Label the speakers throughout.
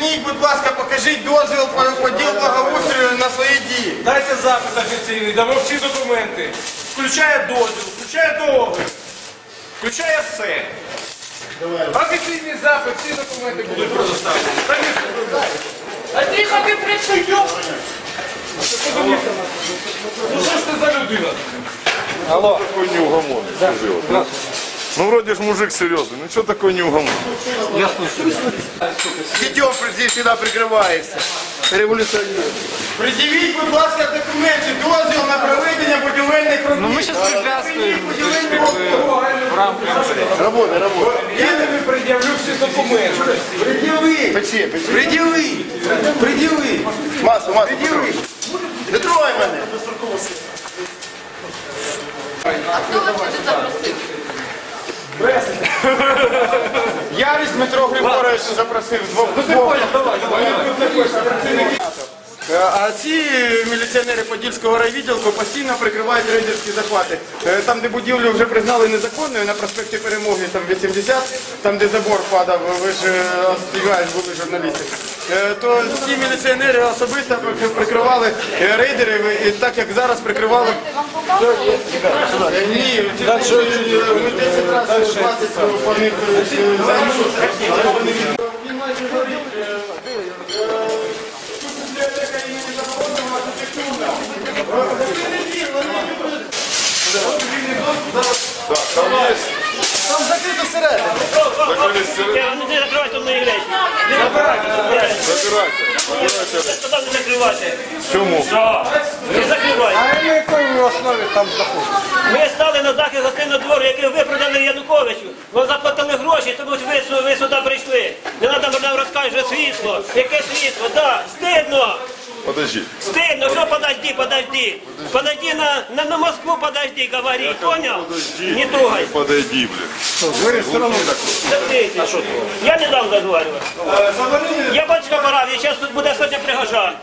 Speaker 1: Зверніть, будь ласка, покажіть дозвіл по поділ благоустрою на свої дії.
Speaker 2: Дайте запит офіційний, дамо всі документи. Включає дозвіл, включає договір, включає все. Офіційний запит, всі документи будуть предоставлені. Та ні,
Speaker 3: А тихо, ти працюй!
Speaker 2: Ну що ж ти за людина?
Speaker 4: Такой неугомонный, скажи вот. Ну вроде ж мужик серьезный, ну что такой неугомонный?
Speaker 1: Дітьом здесь всегда прикривається. Революціонер. Придивіть, будь ласка, документи, дозвіл на проведення будівельних робіт. Ну ми зараз препятствуємо
Speaker 2: В рамках
Speaker 4: Работай, работай.
Speaker 2: Я тобі пред'явлю всі документи.
Speaker 1: Приділи,
Speaker 4: Печи, печи.
Speaker 1: приділи, приділи.
Speaker 4: Масло, масло.
Speaker 1: Приділи.
Speaker 4: Не трогай мене.
Speaker 3: Хто вас сюди запросив?
Speaker 1: Ярич Дмитро Григорович запросив двох. двох. Е, А ці міліціонери Подільського райвідділку постійно прикривають рейдерські захвати. Е, Там, де будівлю вже признали незаконною, на проспекті Перемоги, там 80, там, де забор падав, ви ж е, були журналісти. Е, То ці міліціонери особисто прикривали е, рейдери, і так як зараз прикривали. Е, Ні, ми 10 разів 20 по них Там закрито всередині.
Speaker 4: Закрылись сыры.
Speaker 5: Не, не закривайте мої речі. Не закривайте.
Speaker 4: Забирайте.
Speaker 5: Сказав не закривати.
Speaker 4: Чому?
Speaker 5: Що? Не закривайте.
Speaker 2: А на якій основі там знаходиться?
Speaker 5: Ми стали на захист гостинного двору, який ви продали Януковичу. Ви заплатили гроші, тому що ви, сю- ви сюди прийшли. Не треба нам розказувати світло. Яке світло? Так, стидно.
Speaker 4: Подожди.
Speaker 5: Стыдно, что подожди, подожди. Подожди на, на, на Москву, подожди, говори, понял? Не трогай.
Speaker 4: Подойди, блин.
Speaker 5: Закрийте. Я не дам разговаривать. Я батюшка Параві, сейчас тут буде сотня пригожан.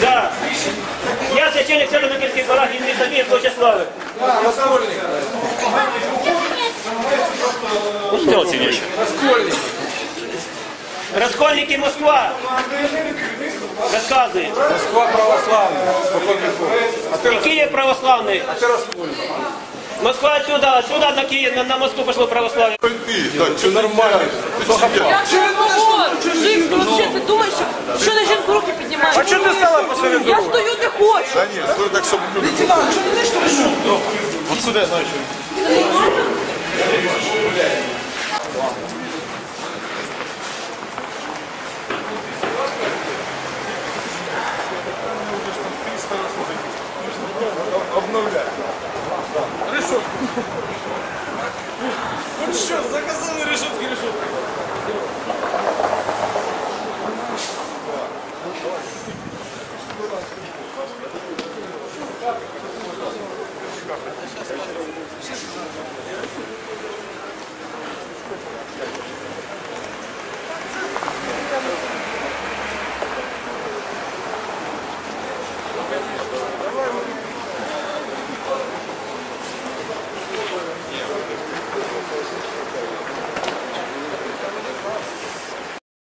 Speaker 5: Да. Я священник Северо-Микільський парафії міста Вірського Чеслави. Что сидишь? Раскольники Москва. Рассказывай.
Speaker 2: Москва православна, спокійно. А ти
Speaker 5: И Киев православный. Москва отсюда, отсюда на Киев, на, на Москву пошло православие.
Speaker 4: Ты, так, что нормально? Ты себя.
Speaker 3: Я же говорю, жінку, вообще, ти думаєш, що- що на жінку руки піднімаєш?
Speaker 2: А чого ти стала посеред
Speaker 3: Я стою, не хочу.
Speaker 4: Да нет, стой так, чтобы люди... Вот Сюда, Решетку.
Speaker 2: Ну що, заказали